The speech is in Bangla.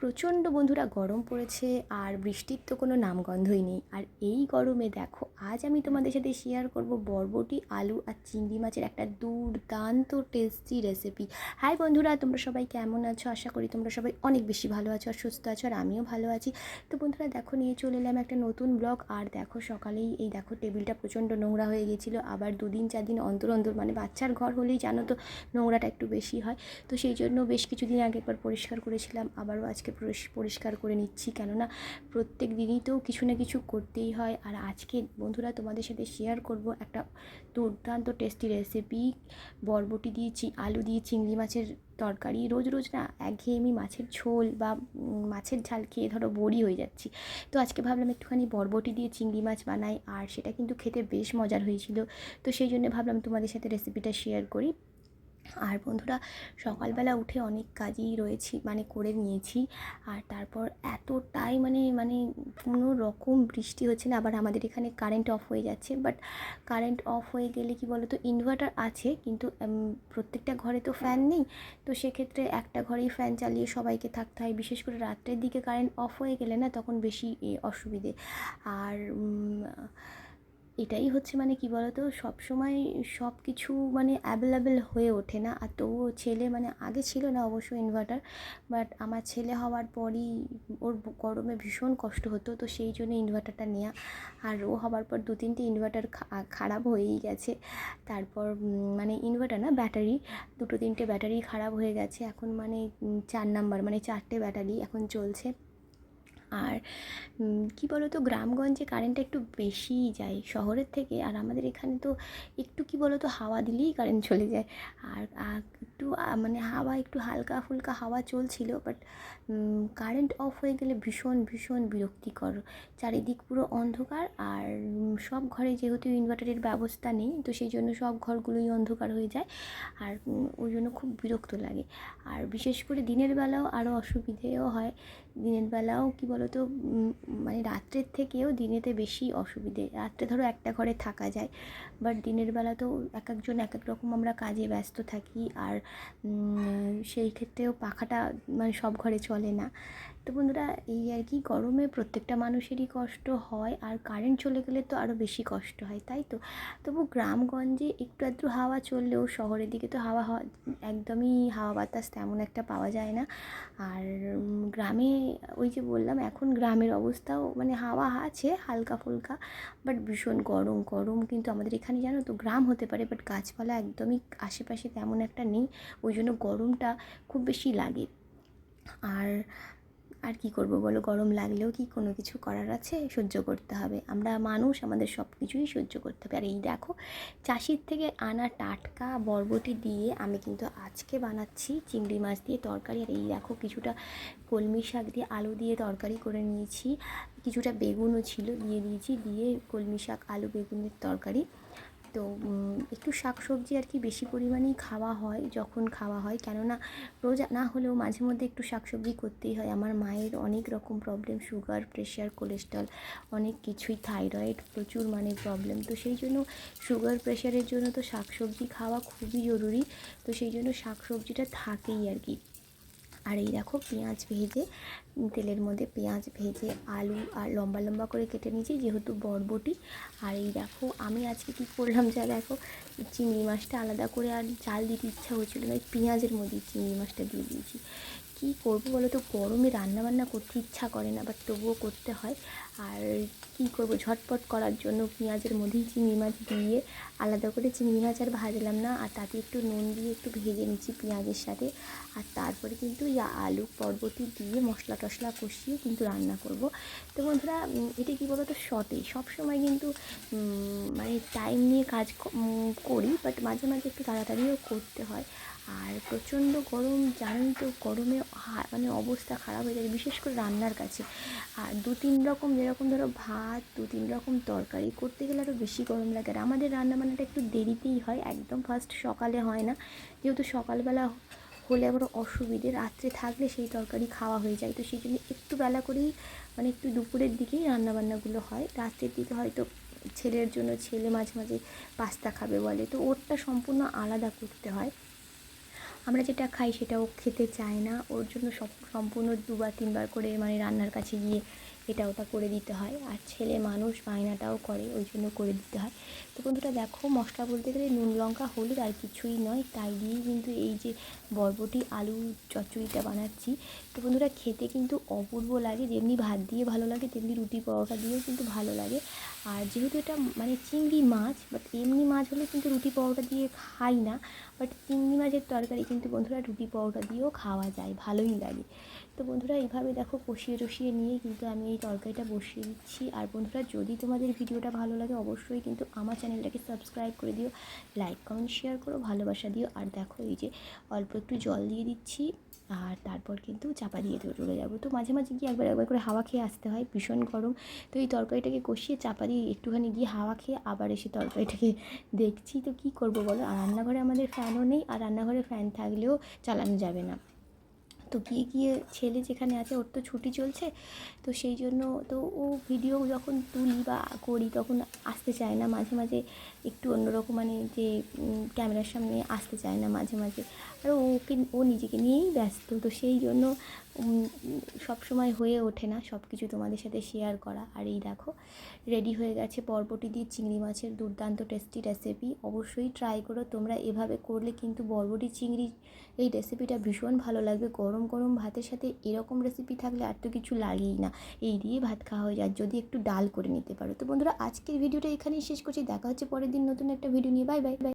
প্রচণ্ড বন্ধুরা গরম পড়েছে আর বৃষ্টির তো কোনো নামগন্ধই নেই। আর এই গরমে দেখো, আজ আমি তোমাদের সাথে শেয়ার করব বরবটি, আলু আর চিংড়ি মাছের একটা দুর্দান্ত টেস্টি রেসিপি হাই বন্ধুরা, তোমরা সবাই কেমন আছো? আশা করি তোমরা সবাই অনেক বেশি ভালো আছো আর সুস্থ আছো আর আমিও ভালো আছি। তো বন্ধুরা, দেখো, নিয়ে চলে এলাম একটা নতুন ব্লগ আর দেখো, সকালেই এই দেখো টেবিলটা প্রচণ্ড নোংরা হয়ে গেছিল। আবার দুদিন চার দিন অন্তর অন্তর মানে বাচ্চার ঘর হলেই জানো তো নোংরাটা একটু বেশি হয়। তো সেই জন্য বেশ কিছুদিন আগে একবার পরিষ্কার করেছিলাম। আবারও আজকে পরিষ- পরিষ্কার করে নিচ্ছি। কেননা প্রত্যেক দিনই তো কিছু না কিছু করতেই হয়। আর আজকে বন্ধুরা তোমাদের সাথে শেয়ার করব একটা দুর্দান্ত টেস্টি রেসিপি বরবটি দিয়ে আলু দিয়ে চিংড়ি মাছের তরকারি। রোজ রোজ না একঘেয়েমি মাছের ঝোল বা মাছের ঝাল খেয়ে ধরো বড়ি হয়ে যাচ্ছি। তো আজকে ভাবলাম একটুখানি বরবটি দিয়ে চিংড়ি মাছ বানাই। আর সেটা কিন্তু খেতে বেশ মজার হয়েছিল। তো সেই জন্য ভাবলাম তোমাদের সাথে রেসিপিটা শেয়ার করি। আর বন্ধুরা, সকালবেলা উঠে অনেক কাজই রয়েছি মানে করে নিয়েছি। আর তারপর এতটাই মানে মানে কোনো রকম বৃষ্টি হচ্ছে না, আবার আমাদের এখানে কারেন্ট অফ হয়ে যাচ্ছে। বাট কারেন্ট অফ হয়ে গেলে কি বলো তো ইনভার্টার আছে, কিন্তু প্রত্যেকটা ঘরে তো ফ্যান নেই। তো সেক্ষেত্রে একটা ঘরেই ফ্যান চালিয়ে সবাইকে থাকতে হয়। বিশেষ করে রাত্রের দিকে কারেন্ট অফ হয়ে গেলে না, তখন বেশি অসুবিধে। আর এটাই হচ্ছে মানে কি বলতো? সব সময় সব কিছু মানে অ্যাভেলেবেল হয়ে ওঠে না। আর তবুও ছেলে মানে আগে ছিল না অবশ্য ইনভার্টার বাট আমার ছেলে হওয়ার পরই ওর গরমে ভীষণ কষ্ট হতো, তো সেই জন্য ইনভার্টারটা নেওয়া আর ও হওয়ার পর দু তিনটে ইনভার্টার খারাপ হয়েই গেছে। তারপর মানে ইনভার্টার না ব্যাটারি দুটো তিনটে ব্যাটারি খারাপ হয়ে গেছে। এখন মানে চার নাম্বার মানে চারটে ব্যাটারি এখন চলছে। আর কি তো গ্রামগঞ্জে কারেন্টটা একটু বেশিই যায় শহরের থেকে। আর আমাদের এখানে তো একটু কি তো হাওয়া দিলেই কারেন্ট চলে যায়। আর একটু মানে হাওয়া একটু হালকা ফুলকা হাওয়া চলছিল বাট কারেন্ট অফ হয়ে গেলে ভীষণ ভীষণ বিরক্তিকর। চারিদিক পুরো অন্ধকার আর সব ঘরে যেহেতু ইনভার্টারের ব্যবস্থা নেই, তো সেই জন্য সব ঘরগুলোই অন্ধকার হয়ে যায়। আর ওই জন্য খুব বিরক্ত লাগে। আর বিশেষ করে দিনের বেলাও আরও অসুবিধেও হয়। দিনের বেলাও কি বলতো মানে রাত্রের থেকেও দিনেতে বেশি অসুবিধে। রাত্রে ধরো একটা ঘরে থাকা যায় বাট দিনের বেলা তো এক একজন এক এক রকম আমরা কাজে ব্যস্ত থাকি আর সেই ক্ষেত্রেও পাখাটা মানে সব ঘরে চলে না। তো বন্ধুরা, এই আর কি গরমে প্রত্যেকটা মানুষেরই কষ্ট হয় আর কারেন্ট চলে গেলে তো আরও বেশি কষ্ট হয়, তাই তো? তবু গ্রামগঞ্জে একটু আধটু হাওয়া চললেও শহরের দিকে তো হাওয়া হাওয়া একদমই হাওয়া বাতাস তেমন একটা পাওয়া যায় না। আর গ্রামে ওই যে বললাম, এখন গ্রামের অবস্থাও মানে হাওয়া আছে, হালকা ফুলকা বাট ভীষণ গরম। গরম কিন্তু আমাদের এখানে জানো তো গ্রাম হতে পারে বাট গাছপালা একদমই আশেপাশে তেমন একটা নেই, ওই জন্য গরমটা খুব বেশি লাগে। আর আর কি করব বলো? গরম লাগলেও কি কোনো কিছু করার আছে? সহ্য করতে হবে। আমরা মানুষ, আমাদের সব কিছুই সহ্য করতে হবে। আর এই দেখো, চাষির থেকে আনা টাটকা বরবটি দিয়ে আমি কিন্তু আজকে বানাচ্ছি চিংড়ি মাছ দিয়ে তরকারি। আর এই দেখো, কিছুটা কলমি শাক দিয়ে আলু দিয়ে তরকারি করে নিয়েছি। কিছুটা বেগুনও ছিল, দিয়ে দিয়েছি। দিয়ে কলমি শাক, আলু, বেগুনের তরকারি। তো একটু শাক সবজি আর কি বেশি পরিমাণেই খাওয়া হয়, যখন খাওয়া হয়। কেননা, রোজা না হলেও মাঝে মধ্যে একটু শাক সবজি করতেই হয়। আমার মায়ের অনেক রকম প্রবলেম সুগার প্রেশার কোলেস্ট্রল অনেক কিছুই থাইরয়েড প্রচুর মানে প্রবলেম তো সেই জন্য সুগার প্রেশারের জন্য তো শাক সবজি খাওয়া খুবই জরুরি। তো সেই জন্য শাক সবজিটা থাকেই আর কি। আর এই দেখো পেঁয়াজ ভেজে, তেলের মধ্যে পেঁয়াজ ভেজে, আলু আর লম্বা লম্বা করে কেটে নিয়েছি, যেহেতু বরবটি। আর এই দেখো আমি আজকে কী করলাম যা দেখো, চিংড়ি মাছটা আলাদা করে আর চাল দিতে ইচ্ছা হচ্ছিল না পেঁয়াজের মধ্যে চিংড়ি মাছটা দিয়ে দিয়েছি। কী করব বলো তো, গরমে রান্না বান্না করতে ইচ্ছা করে না বাট তবুও করতে হয়। আর কী করব, ঝটপট করার জন্য পেঁয়াজের মধ্যেই চিংড়ি মাছ দিয়ে আলাদা করে চিংড়ি মাছ আর ভাজলাম না। আর তাতে একটু নুন দিয়ে একটু ভেজে নিচ্ছি পেঁয়াজের সাথে। আর তারপরে কিন্তু এই আলু পর্বটি দিয়ে মশলা টশলা কষিয়ে কিন্তু রান্না করব। তো বন্ধুরা এটা কী বলো তো শর্টে সবসময় কিন্তু মানে টাইম নিয়ে কাজ করি বাট মাঝে মাঝে একটু তাড়াতাড়িও করতে হয়। আর প্রচণ্ড গরম, জানেন তো, গরমে মানে অবস্থা খারাপ হয়ে যায়, বিশেষ করে রান্নার কাছে। আর দু তিন রকম, যেরকম ধরো ভাত, দু তিন রকম তরকারি, করতে গেলে আরও বেশি গরম লাগে। আর আমাদের রান্নাবান্নাটা একটু দেরিতেই হয়, একদম ফার্স্ট সকালে হয় না। যেহেতু সকালবেলা হলে আবার অসুবিধে, রাত্রে থাকলে সেই তরকারি খাওয়া হয়ে যায়। তো সেই জন্য একটু বেলা করেই মানে একটু দুপুরের দিকেই রান্নাবান্নাগুলো হয়। রাত্রের দিকে হয়তো ছেলের জন্য ছেলে মাঝে মাঝে পাস্তা খাবে বলে। তো ওরটা সম্পূর্ণ আলাদা করতে হয়। আমরা যেটা খাই সেটা ও খেতে চায় না। ওর জন্য সম্পূর্ণ দুবার তিনবার করে মানে রান্নার কাছে গিয়ে এটা ওটা করে দিতে হয়। আর ছেলে মানুষ বায়নাটাও করে, ওই জন্য করে দিতে হয়। তো বন্ধুরা দেখো, মশলা বলতে গেলে নুন, লঙ্কা, হলুদ আর কিছুই নয়। তাই দিয়েই কিন্তু এই যে বরবটি, আলু চচ্চড়িটা বানাচ্ছি। তো বন্ধুরা খেতে কিন্তু অপূর্ব লাগে, যেমনি ভাত দিয়ে ভালো লাগে, তেমনি রুটি পরোটা দিয়েও কিন্তু ভালো লাগে। আর যেহেতু এটা মানে চিংড়ি মাছ বাট এমনি মাছ হলে কিন্তু রুটি পরোটা দিয়ে খাই না। বাট চিংড়ি মাছের তরকারি কিন্তু বন্ধুরা রুটি পরোটা দিয়েও খাওয়া যায়, ভালোই লাগে। তো বন্ধুরা, এইভাবে দেখো কষিয়ে টষিয়ে নিয়ে কিন্তু আমি এই তরকারিটা বসিয়ে দিচ্ছি। আর বন্ধুরা, যদি তোমাদের ভিডিওটা ভালো লাগে, অবশ্যই কিন্তু আমার চ্যানেলটাকে সাবস্ক্রাইব করে দিও লাইক কমেন্ট শেয়ার করো, ভালোবাসা দিও। আর দেখো, এই যে অল্প একটু জল দিয়ে দিচ্ছি, আর তারপর কিন্তু চাপা দিয়ে দিয়ে চলে যাব। তো মাঝে মাঝে গিয়ে একবার একবার করে হাওয়া খেয়ে আসতে হয়, ভীষণ গরম। তো এই তরকারিটাকে কষিয়ে চাপা দিয়ে একটুখানি গিয়ে হাওয়া খেয়ে আবার এসে তরকারিটাকে দেখছি। তো কী করব বলো? আর রান্নাঘরে আমাদের ফ্যানও নেই, আর রান্নাঘরে ফ্যান থাকলেও চালানো যাবে না। তো গিয়ে গিয়ে ছেলে যেখানে আছে ওর তো ছুটি চলছে। তো সেই জন্য তো ও ভিডিও যখন তুলি বা করি তখন আসতে চায় না। মাঝে মাঝে একটু অন্যরকম মানে যে ক্যামেরার সামনে আসতে চায় না মাঝে মাঝে। আর ওকে, ও নিজেকে নিয়েই ব্যস্ত। তো সেই জন্য সব সময় হয়ে ওঠে না সব কিছু তোমাদের সাথে শেয়ার করা। আর এই দেখো রেডি হয়ে গেছে বরবটি দিয়ে চিংড়ি মাছের দুর্দান্ত টেস্টি রেসিপি অবশ্যই ট্রাই করো, তোমরা এভাবে করলে কিন্তু বরবটি চিংড়ি, এই রেসিপিটা ভীষণ ভালো লাগবে। গরম গরম ভাতের সাথে এরকম রেসিপি থাকলে আর তো কিছু লাগেই না। এই দিয়ে ভাত খাওয়া হয়ে যায়, যদি একটু ডাল করে নিতে পারো। তো বন্ধুরা, আজকের ভিডিওটা এখানেই শেষ করছি। দেখা হচ্ছে পরের দিন নতুন একটা ভিডিও নিয়ে। Bye bye bye